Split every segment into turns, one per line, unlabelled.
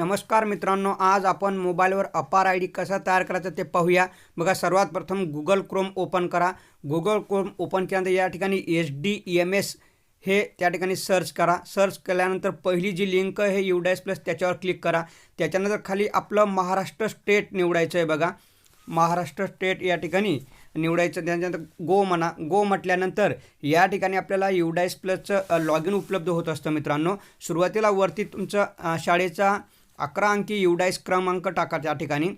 नमस्कार मित्रांनो आज आपण मोबाईलवर अपार आय डी कसा तयार करायचा ते पाहूया. बघा सर्वात प्रथम गुगल क्रोम ओपन करा. गुगल क्रोम ओपन केल्यानंतर या ठिकाणी एच डी एम एस हे त्या ठिकाणी सर्च करा. सर्च केल्यानंतर पहिली जी लिंक आहे यू प्लस त्याच्यावर क्लिक करा. त्याच्यानंतर खाली आपलं महाराष्ट्र स्टेट निवडायचं आहे बघा. महाराष्ट्र स्टेट या ठिकाणी निवडायचं. त्याच्यानंतर गो म्हणा. गो म्हटल्यानंतर या ठिकाणी आपल्याला युडायस प्लसचं लॉग इन उपलब्ध होत असतं मित्रांनो. सुरुवातीला वरती तुमचं शाळेचा अकरा अंकी युडाईस क्रमांक टाका त्या ठिकाणी.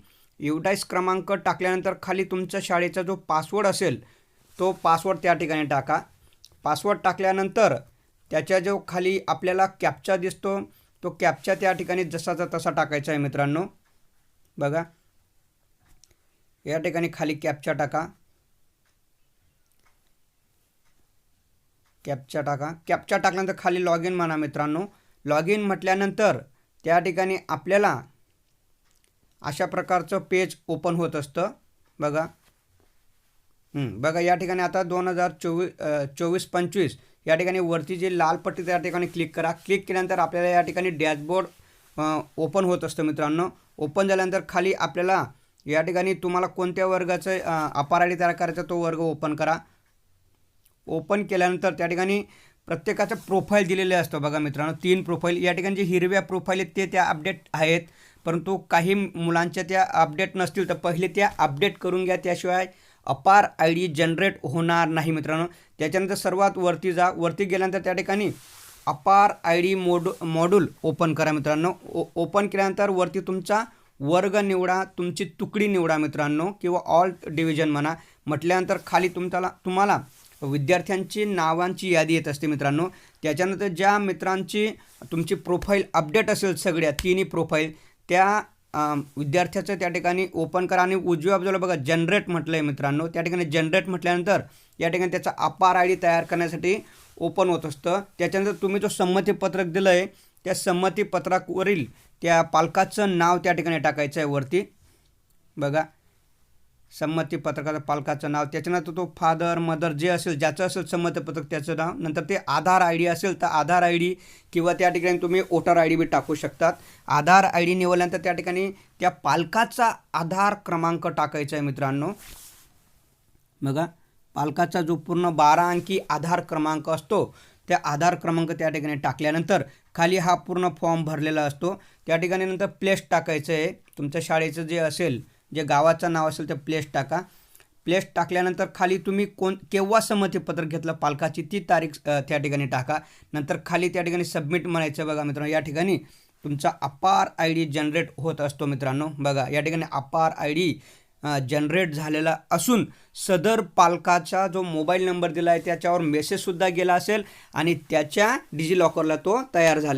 युडाईस क्रमांक टाकल्यानंतर खाली तुमच्या शाळेचा जो पासवर्ड असेल तो पासवर्ड त्या ठिकाणी टाका. पासवर्ड टाकल्यानंतर त्याच्या जो खाली आपल्याला कॅपचा दिसतो तो कॅपचा त्या ठिकाणी जसाचा तसा टाकायचा आहे मित्रांनो. बघा. या ठिकाणी खाली कॅपचा टाका. कॅपचा टाका. कॅपचा टाकल्यानंतर खाली लॉग इन म्हणा मित्रांनो. लॉग इन म्हटल्यानंतर त्या ठिकाणी आपल्याला अशा प्रकारचं पेज ओपन होत असतं. बघा. बघा या ठिकाणी आता दोन हजार चोवीस चोवीस पंचवीस. या ठिकाणी वरती जी लाल पट्टी त्या ठिकाणी क्लिक करा. क्लिक केल्यानंतर आपल्याला या ठिकाणी डॅशबोर्ड ओपन होत असतं मित्रांनो. ओपन झाल्यानंतर खाली आपल्याला या ठिकाणी तुम्हाला कोणत्या वर्गाचं अपार तयार करायचा तो वर्ग ओपन करा. ओपन केल्यानंतर त्या ठिकाणी प्रत्येकाचं प्रोफाईल दिलेलं असतं बघा मित्रांनो. तीन प्रोफाईल या ठिकाणी जे हिरव्या प्रोफाईल आहेत ते त्या अपडेट आहेत. परंतु काही मुलांच्या त्या अपडेट नसतील तर पहिले त्या अपडेट करून घ्या. त्याशिवाय अपार आय डी जनरेट होणार नाही मित्रांनो. त्याच्यानंतर सर्वात वरती जा वरती गेल्यानंतर त्या ठिकाणी APAAR I D mode module open करा मित्रांनो. ओ ओपन केल्यानंतर वरती तुमचा वर्ग निवडा तुमची तुकडी निवडा मित्रांनो किंवा ऑल डिव्हिजन म्हणा. म्हटल्यानंतर खाली तुमच्याला तुम्हाला विद्यार्थ्यांची नावांची यादी येत असते मित्रांनो. त्याच्यानंतर ज्या मित्रांची तुमची प्रोफाईल अपडेट असेल सगळ्या तिन्ही प्रोफाईल त्या विद्यार्थ्याचं त्या ठिकाणी ओपन करा आणि उजव्या बाजूला बघा जनरेट म्हटलं आहे मित्रांनो. त्या ठिकाणी जनरेट म्हटल्यानंतर या ठिकाणी त्याचा अपार आय डी तयार करण्यासाठी ओपन होत असतं. त्याच्यानंतर तुम्ही जो संमतीपत्रक दिलं आहे त्या संमतीपत्रकवरील त्या पालकाचं नाव त्या ठिकाणी टाकायचं आहे वरती. बघा संमतीपत्रकाचं पालकाचं नाव त्याच्यानंतर तो फादर मदर जे असेल ज्याचं असेल संमतीपत्रक त्याचं नाव नंतर ते आधार आय डी असेल तर आधार आय डी किंवा त्या ठिकाणी तुम्ही वोटर आय डी बी टाकू शकतात. आधार आय डी निवडल्यानंतर त्या ठिकाणी त्या पालकाचा आधार क्रमांक टाकायचा आहे मित्रांनो. बघा पालकाचा जो पूर्ण बारा अंकी आधार क्रमांक असतो त्या आधार क्रमांक त्या ठिकाणी टाकल्यानंतर खाली हा पूर्ण फॉर्म भरलेला असतो. त्या ठिकाणी नंतर प्लेस टाकायचं आहे. तुमच्या शाळेचं जे असेल जे गावाचं नाव असेल ते प्लेस टाका. प्लेस टाकल्यानंतर खाली तुम्ही कोण केव्हा संमतीपत्र घेतलं पालकाची ती तारीख त्या ठिकाणी टाका. नंतर खाली त्या ठिकाणी सबमिट म्हणायचं बघा मित्रांनो या ठिकाणी तुमचा अपार आय डी जनरेट होत असतो मित्रांनो. बघा या ठिकाणी अपार आय डी जनरेट झालेला असून सदर पालकाचा जो मोबाईल नंबर दिला आहे त्याच्यावर मेसेजसुद्धा गेला असेल आणि त्याच्या डिजिलॉकरला तो तयार झाला.